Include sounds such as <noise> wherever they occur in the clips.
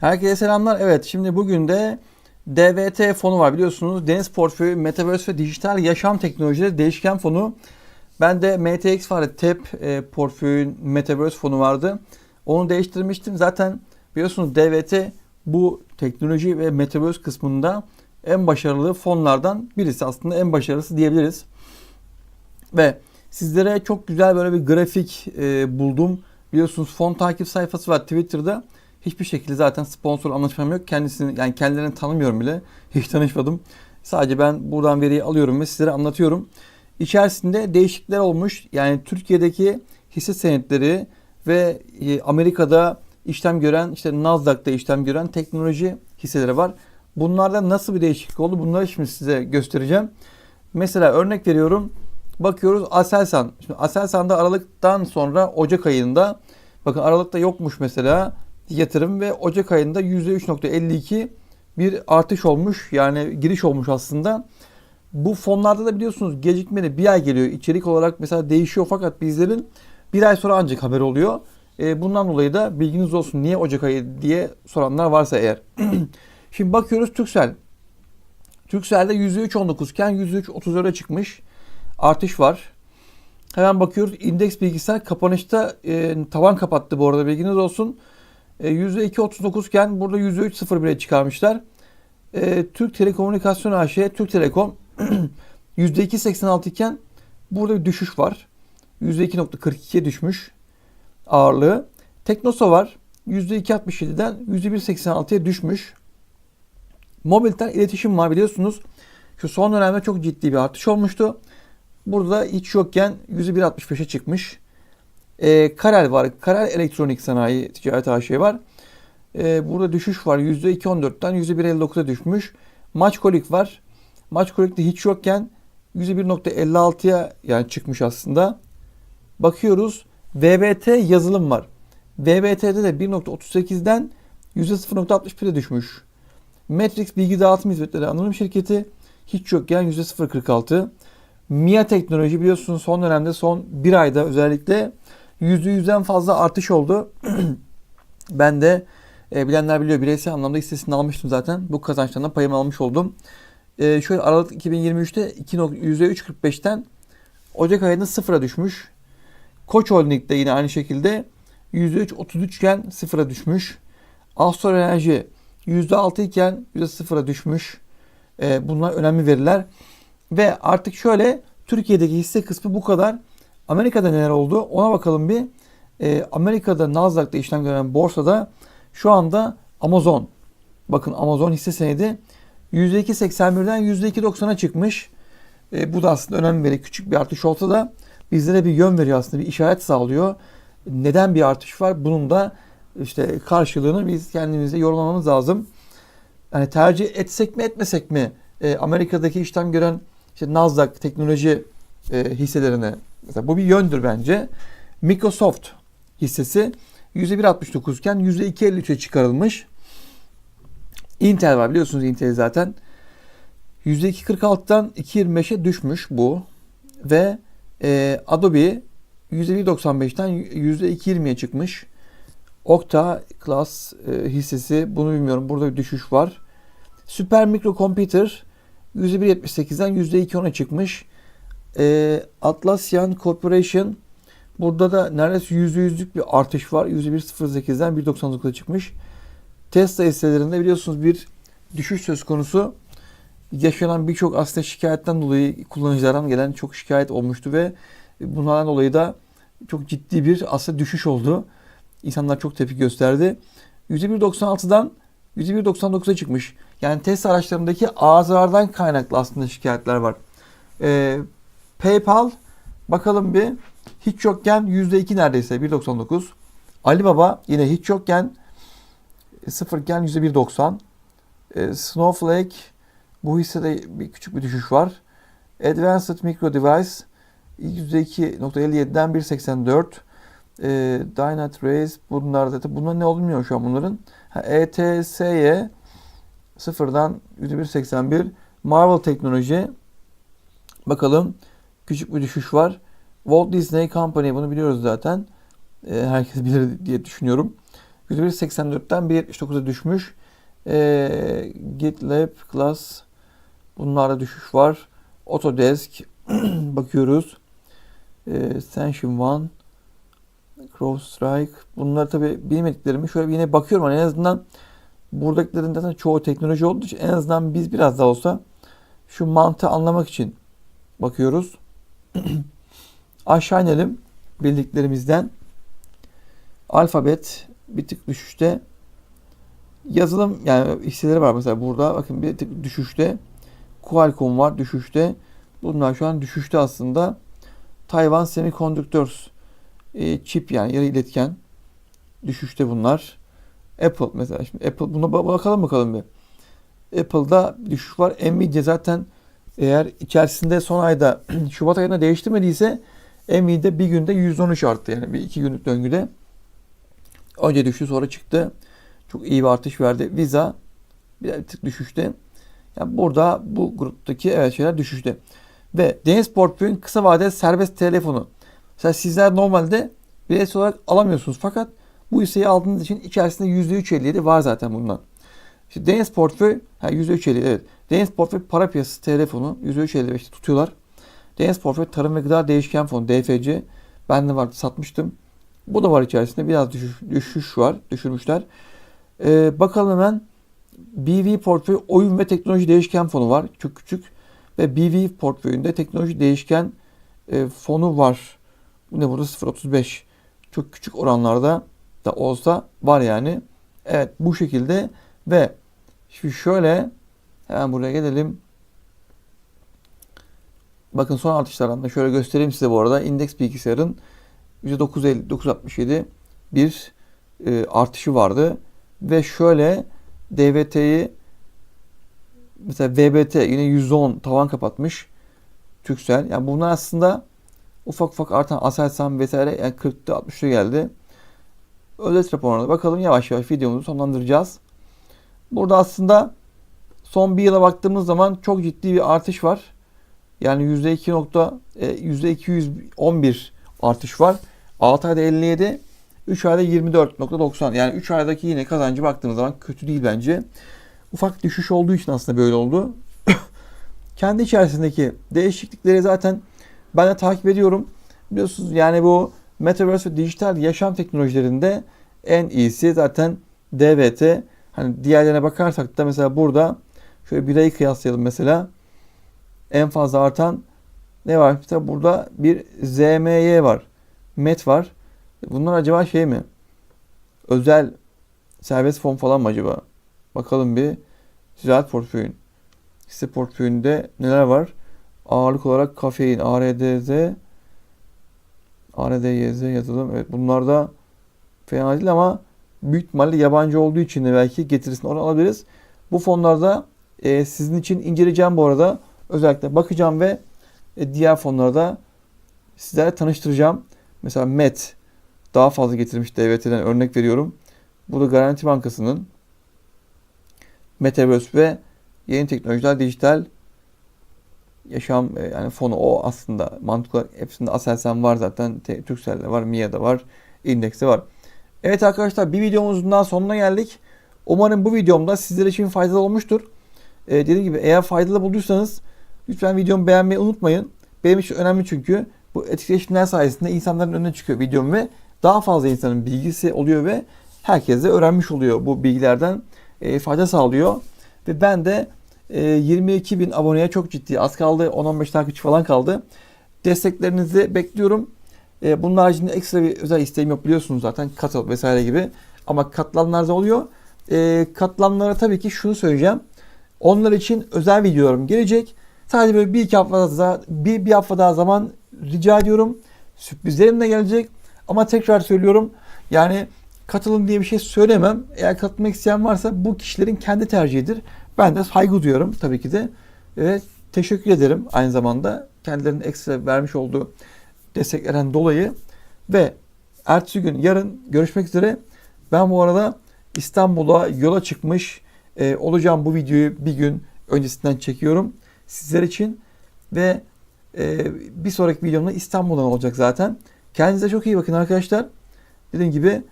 Herkese selamlar. Evet şimdi bugün de DVT fonu var biliyorsunuz. Deniz Portföyü, Metaverse ve Dijital Yaşam Teknolojileri Değişken Fonu. Ben de MTX vardı. TEP e, portföyün Metaverse fonu vardı. Onu değiştirmiştim. Zaten biliyorsunuz DVT bu teknoloji ve Metaverse kısmında en başarılı fonlardan birisi. Aslında en başarılısı diyebiliriz. Ve sizlere çok güzel böyle bir grafik e, buldum. Biliyorsunuz fon takip sayfası var Twitter'da. Hiçbir şekilde zaten sponsor anlaşmam yok. Kendisini yani kendilerini tanımıyorum bile. Hiç tanışmadım. Sadece ben buradan veriyi alıyorum ve sizlere anlatıyorum. İçerisinde değişiklikler olmuş. Yani Türkiye'deki hisse senetleri ve e, Amerika'da işlem gören, işte Nasdaq'ta işlem gören teknoloji hisseleri var. Bunlarda nasıl bir değişiklik oldu? Bunları şimdi size göstereceğim. Mesela örnek veriyorum. Bakıyoruz Aselsan. Şimdi Aselsan'da Aralık'tan sonra Ocak ayında bakın Aralık'ta yokmuş mesela yatırım ve Ocak ayında %3.52 bir artış olmuş. Yani giriş olmuş aslında. Bu fonlarda da biliyorsunuz gecikmeli bir ay geliyor. İçerik olarak mesela değişiyor fakat bizlerin bir ay sonra ancak haber oluyor. E, bundan dolayı da bilginiz olsun niye Ocak ayı diye soranlar varsa eğer. <clears throat> Şimdi bakıyoruz Türksel. Türksel'de %3.19 iken %3.34'e çıkmış. Artış var. Hemen bakıyoruz. İndeks bilgisayar kapanışta e, tavan kapattı bu arada bilginiz olsun. E, %2.39 iken burada %3.01'e çıkarmışlar. E, Türk Telekomünikasyon AŞ, Türk Telekom <clears throat> %2.86 iken burada bir düşüş var. %2.42'ye düşmüş ağırlığı. Teknosa var. %2.67'den %1.86'ya düşmüş. Mobilten iletişim var biliyorsunuz. Şu son dönemde çok ciddi bir artış olmuştu. Burada hiç yokken %1.65'e çıkmış. E, Karel var. Karel Elektronik Sanayi Ticaret AŞ var. E, burada düşüş var. %2.14'ten %1.59'a düşmüş. Maçkolik var. Maçkolik'te hiç yokken %1.56'ya yani çıkmış aslında. Bakıyoruz. VBT yazılım var. VBT'de de 1.38'den %0.61'e düşmüş. Matrix Bilgi Dağıtım Hizmetleri Anonim Şirketi hiç yokken %0.46. MIA Teknoloji biliyorsunuz son dönemde son bir ayda özellikle %100'den fazla artış oldu. <clears throat> ben de e, bilenler biliyor bireysel anlamda hissesini almıştım zaten. Bu kazançlarından payımı almış oldum. E, şöyle Aralık 2023'te %3.45'ten Ocak ayında sıfıra düşmüş. Koç Holding'de yine aynı şekilde %3.33 iken sıfıra düşmüş. Astor Enerji %6 iken %0'a düşmüş. E, bunlar önemli veriler. Ve artık şöyle Türkiye'deki hisse kısmı bu kadar. Amerika'da neler oldu ona bakalım bir. E, Amerika'da Nasdaq'ta işlem gören borsada şu anda Amazon. Bakın Amazon hisse senedi %2.81'den %2.90'a çıkmış. E, bu da aslında önemli bir. Küçük bir artış olsa da bizlere bir yön veriyor aslında. Bir işaret sağlıyor. Neden bir artış var? Bunun da işte karşılığını biz kendimize yorumlamamız lazım. Yani tercih etsek mi etmesek mi e, Amerika'daki işlem gören işte Nasdaq teknoloji e, hisselerine mesela bu bir yöndür bence. Microsoft hissesi %1.69 iken %2.53'e çıkarılmış. Intel var biliyorsunuz Intel zaten. %2.46'dan 2.25'e düşmüş bu. Ve e, Adobe %1.95'ten %2.20'ye çıkmış. Okta Class e, hissesi bunu bilmiyorum. Burada bir düşüş var. Super Micro Computer %1.78'den %2.10'a çıkmış. E, Atlassian Corporation burada da neredeyse %100'lük bir artış var. %1.08'den 1.99'a çıkmış. Tesla hisselerinde biliyorsunuz bir düşüş söz konusu. Yaşanan birçok aslında şikayetten dolayı kullanıcılardan gelen çok şikayet olmuştu ve bunlardan dolayı da çok ciddi bir aslında düşüş oldu. İnsanlar çok tepki gösterdi. %1.96'dan %1.99'a çıkmış. Yani Tesla araçlarındaki arızalardan kaynaklı aslında şikayetler var. Ee, PayPal bakalım bir hiç yokken %2 neredeyse 1.99. Alibaba yine hiç yokken sıfırken %1.90. Ee, Snowflake bu hissede bir küçük bir düşüş var. Advanced Micro Device %2.57'den 1.84. E, Dynat Race bunlar zaten bunlar ne olduğunu şu an bunların. Ha, ETS'ye sıfırdan %1.81 Marvel Teknoloji bakalım küçük bir düşüş var. Walt Disney Company bunu biliyoruz zaten. E, herkes <laughs> bilir diye düşünüyorum. 101.84'ten 1.79'a düşmüş. Ee, GitLab Class bunlarda düşüş var. Autodesk <clears throat> bakıyoruz. Ee, Senshin One CrowdStrike bunlar tabi bilmediklerimi şöyle yine bakıyorum hani en azından buradakilerin zaten çoğu teknoloji olduğu için en azından biz biraz daha olsa şu mantığı anlamak için bakıyoruz. <clears throat> Aşağı inelim bildiklerimizden. Alfabet bir tık düşüşte. Yazılım yani hisseleri var mesela burada. Bakın bir tık düşüşte. Qualcomm var düşüşte. Bunlar şu an düşüşte aslında. Taiwan Semiconductors e, çip yani yarı iletken düşüşte bunlar. Apple mesela şimdi Apple buna bakalım bakalım bir. Apple'da düşüş var. Nvidia zaten eğer içerisinde son ayda <clears throat> Şubat ayında değiştirmediyse Nvidia bir günde 113 arttı yani bir iki günlük döngüde. Önce düştü sonra çıktı. Çok iyi bir artış verdi. Visa bir tık düşüşte. Yani burada bu gruptaki evet şeyler düşüşte. Ve Deniz Portföy'ün kısa vadeli serbest telefonu. Mesela sizler normalde bireysel olarak alamıyorsunuz fakat bu hisseyi aldığınız için içerisinde %3.57 var zaten bundan. İşte Deniz Portföy, ha %3.57 evet. Deniz Portföy para piyasası telefonu %3.55'te tutuyorlar. Deniz Portföy Tarım ve Gıda Değişken Fonu DFC. Ben de vardı satmıştım. Bu da var içerisinde. Biraz düşüş, düşüş var. Düşürmüşler. Ee, bakalım hemen. BV Portföy Oyun ve Teknoloji Değişken Fonu var. Çok küçük. Ve BV portföyünde teknoloji değişken e, fonu var. Bu ne burada 0.35. Çok küçük oranlarda da olsa var yani. Evet bu şekilde ve şimdi şöyle hemen buraya gelelim. Bakın son artışlarında şöyle göstereyim size bu arada. Indeks bilgisayarın %9.67 bir e, artışı vardı. Ve şöyle DVT'yi mesela VBT yine %10 tavan kapatmış. Türksel. Yani bunlar aslında ufak ufak artan Aselsan vesaire yani 40'ta 60'ta geldi. Özet raporuna bakalım yavaş yavaş videomuzu sonlandıracağız. Burada aslında son bir yıla baktığımız zaman çok ciddi bir artış var. Yani %2 nokta, %211 artış var. 6 ayda 57, 3 ayda 24.90. Yani 3 aydaki yine kazancı baktığınız zaman kötü değil bence. Ufak düşüş olduğu için aslında böyle oldu. <coughs> Kendi içerisindeki değişiklikleri zaten ben de takip ediyorum. Biliyorsunuz yani bu Metaverse ve dijital yaşam teknolojilerinde en iyisi zaten DVT. Hani diğerlerine bakarsak da mesela burada şöyle birayı kıyaslayalım mesela. En fazla artan ne var? Mesela burada bir ZMY var. MET var. Bunlar acaba şey mi? Özel serbest fon falan mı acaba? Bakalım bir. Ticaret portföyün. Hisse portföyünde neler var? Ağırlık olarak kafein, ARDZ, ARDYZ yazalım. Evet bunlar da fena değil ama büyük ihtimalle yabancı olduğu için de belki getirisini oradan alabiliriz. Bu fonlarda e, sizin için inceleyeceğim bu arada. Özellikle bakacağım ve e, diğer fonlarda sizlerle tanıştıracağım. Mesela MET daha fazla getirmiş DVT'den örnek veriyorum. Bu da Garanti Bankası'nın Metaverse ve yeni teknolojiler, dijital yaşam e, yani fonu o aslında mantık olarak hepsinde Aselsan var zaten. Turkcell'de var, Mia'da var, Index'te var. Evet arkadaşlar bir videomuzun daha sonuna geldik. Umarım bu videomda sizler için faydalı olmuştur. Ee, dediğim gibi eğer faydalı bulduysanız lütfen videomu beğenmeyi unutmayın. Benim için önemli çünkü bu etkileşimler sayesinde insanların önüne çıkıyor videom ve daha fazla insanın bilgisi oluyor ve herkes de öğrenmiş oluyor bu bilgilerden e, fayda sağlıyor. Ve ben de e, 22 bin aboneye çok ciddi az kaldı 10-15 takipçi falan kaldı. Desteklerinizi bekliyorum. E, bunun haricinde ekstra bir özel isteğim yok biliyorsunuz zaten katıl vesaire gibi. Ama katılanlar da oluyor. E, katılanlara tabii ki şunu söyleyeceğim. Onlar için özel videolarım gelecek. Sadece böyle bir iki hafta daha, bir, bir hafta daha zaman rica ediyorum. Sürprizlerim de gelecek. Ama tekrar söylüyorum. Yani katılın diye bir şey söylemem. Eğer katılmak isteyen varsa bu kişilerin kendi tercihidir. Ben de saygı duyuyorum tabii ki de. Ve teşekkür ederim aynı zamanda kendilerinin ekstra vermiş olduğu desteklerden dolayı. Ve ertesi gün yarın görüşmek üzere. Ben bu arada İstanbul'a yola çıkmış e, olacağım bu videoyu bir gün öncesinden çekiyorum sizler için. Ve e, bir sonraki videomda İstanbul'dan olacak zaten. Kendinize çok iyi bakın arkadaşlar. Dediğim gibi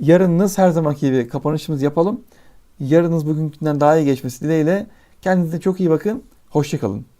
Yarınınız her zamanki gibi kapanışımızı yapalım. Yarınınız bugünkünden daha iyi geçmesi dileğiyle. Kendinize çok iyi bakın. Hoşçakalın.